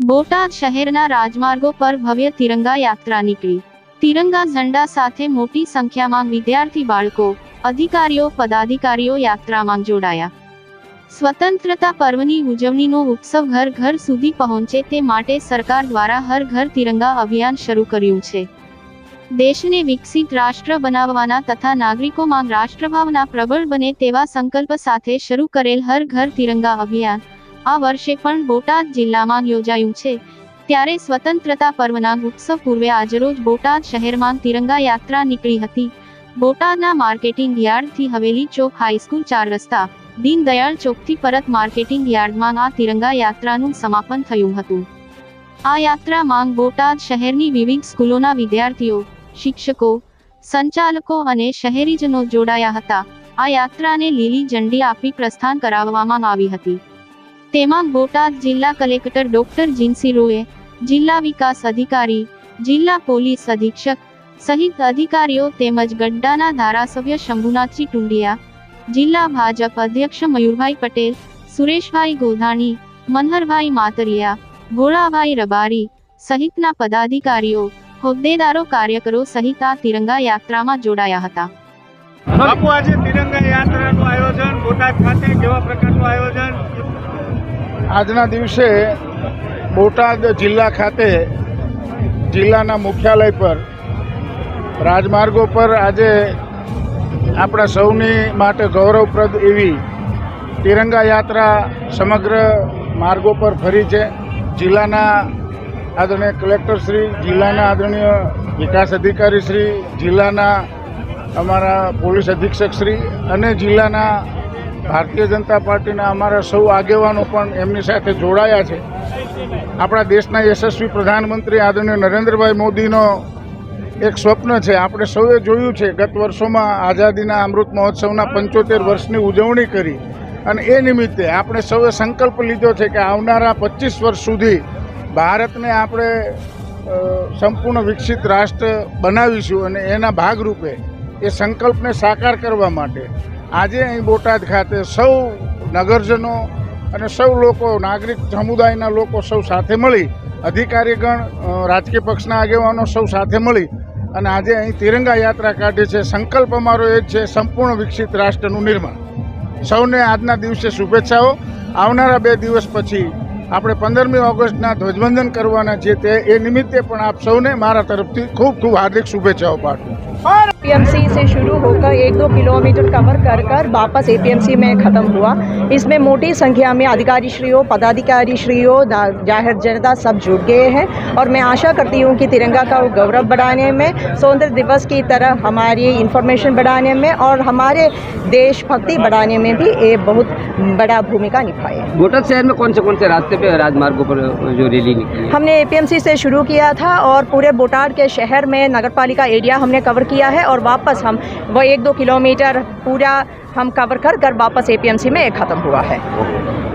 બોટાદ શહેરના રાજમાર્ગો પર ભવ્ય તિરંગા યાત્રા નીકળી. તિરંગા ઝંડા સાથે મોટી સંખ્યામાં વિદ્યાર્થી બાળકો, અધિકારીઓ, પદાધિકારીઓ યાત્રામાં જોડાયા. સ્વતંત્રતા પર્વની ઉજવણીનો ઉત્સવ ઘર ઘર સુધી પહોંચે તે માટે સરકાર દ્વારા હર ઘર તિરંગા અભિયાન શરૂ કર્યું છે. દેશને વિકસિત રાષ્ટ્ર બનાવવાના તથા નાગરિકોમાં રાષ્ટ્રભાવના પ્રબળ બને તેવા સંકલ્પ સાથે શરૂ કરેલ હર ઘર તિરંગા અભિયાન આ વર્ષે પણ બોટાદ જિલ્લામાં યોજાયું છે. ત્યારે સ્વતંત્રતા પર્વના ઉત્સવ પૂર્વે આજરોજ બોટાદ શહેરમાં તિરંગા યાત્રા નીકળી હતી. બોટાદના માર્કેટિંગ યાર્ડથી હવેલી ચોક હાઈસ્કૂલ ચાર રસ્તા, દીનદયાળ ચોકથી પરત માર્કેટિંગ યાર્ડમાં આ તિરંગા યાત્રાનું સમાપન થયું હતું. આ યાત્રામાં બોટાદ શહેરની વિવિધ સ્કૂલોના વિદ્યાર્થીઓ, શિક્ષકો, સંચાલકો અને શહેરીજનો જોડાયા હતા. આ યાત્રાને લીલી ઝંડી આપી પ્રસ્થાન કરાવવામાં આવી હતી. તેમાં બોટાદ જિલ્લા કલેક્ટર ડોક્ટર જીનસી રોએ, જિલ્લા વિકાસ અધિકારી, જિલ્લા પોલીસ અધિક્ષક સહિત અધિકારીઓ તેમજ ગડ્ડાના ધારાસભ્ય શંભુનાથજી ટુંડિયા, જિલ્લા ભાજપ અધ્યક્ષ મયુરભાઈ પટેલ, સુરેશભાઈ ગોધાણી, મનહરભાઈ માતરિયા, ભોળાભાઈ રબારી સહિતના પદાધિકારીઓ, હોદ્દેદારો કાર્યકરો સહિત આ તિરંગા યાત્રામાં જોડાયા હતા. બાપુ, આજે તિરંગા યાત્રાનું આયોજન બોટાદ ખાતે કેવા પ્રકારનું આયોજન? આજના દિવસે બોટાદ જિલ્લા ખાતે જિલ્લાના મુખ્યાલય પર, રાજમાર્ગો પર આજે આપણા સૌની માટે ગૌરવપ્રદ એવી તિરંગા યાત્રા સમગ્ર માર્ગો પર ફરી છે. જિલ્લાના આદરણીય કલેક્ટરશ્રી જિલ્લાના આદરણીય વિકાસ અધિકારીશ્રી જિલ્લાના અમારા પોલીસ અધિક્ષકશ્રી અને જિલ્લાના ભારતીય જનતા પાર્ટીના અમારા સૌ આગેવાનો પણ એમની સાથે જોડાયા છે. આપણા દેશના યશસ્વી પ્રધાનમંત્રી આદરણીય નરેન્દ્રભાઈ મોદીનો એક સ્વપ્ન છે. આપણે સૌએ જોયું છે ગત વર્ષોમાં આઝાદીના અમૃત મહોત્સવના પંચોતેર વર્ષની ઉજવણી કરી અને એ નિમિત્તે આપણે સૌએ સંકલ્પ લીધો છે કે આવનારા પચીસ વર્ષ સુધી ભારતને આપણે સંપૂર્ણ વિકસિત રાષ્ટ્ર બનાવીશું અને એના ભાગરૂપે એ સંકલ્પને સાકાર કરવા માટે આજે અહીં બોટાદ ખાતે સૌ નગરજનો અને સૌ લોકો, નાગરિક સમુદાયના લોકો સૌ સાથે મળી, અધિકારીગણ રાજકીય પક્ષના આગેવાનો સૌ સાથે મળી અને આજે અહીં તિરંગા યાત્રા કાઢી છે. સંકલ્પ અમારો એ જ છે, સંપૂર્ણ વિકસિત રાષ્ટ્રનું નિર્માણ. સૌને આજના દિવસે શુભેચ્છાઓ. આવનારા બે દિવસ પછી આપણે પંદરમી ઓગસ્ટના ધ્વજવંદન કરવાના છે તે, એ નિમિત્તે પણ આપ સૌને મારા તરફથી ખૂબ ખૂબ હાર્દિક શુભેચ્છાઓ પાઠવું. एपीएमसी से शुरू होकर एक दो किलोमीटर कवर कर कर वापस एपीएमसी में ख़त्म हुआ। इसमें मोटी संख्या में अधिकारी श्रीयों पदाधिकारी श्रीयों दा- ज़ाहिर जनता सब जुट गए हैं और मैं आशा करती हूँ कि तिरंगा का गौरव बढ़ाने में स्वतंत्र दिवस की तरह हमारी इंफॉर्मेशन बढ़ाने में और हमारे देशभक्ति बढ़ाने में भी ये बहुत बड़ा भूमिका निभाए। बोटाद शहर में कौन से कौन से रास्ते पे राजमार्गों पर जो रैली निकली? हमने एपीएमसी से शुरू किया था और पूरे बोटाड के शहर में नगरपालिका एरिया हमने कवर किया है और वापस हम वो एक दो किलोमीटर पूरा हम कवर कर कर वापस एपीएमसी में ख़त्म हुआ है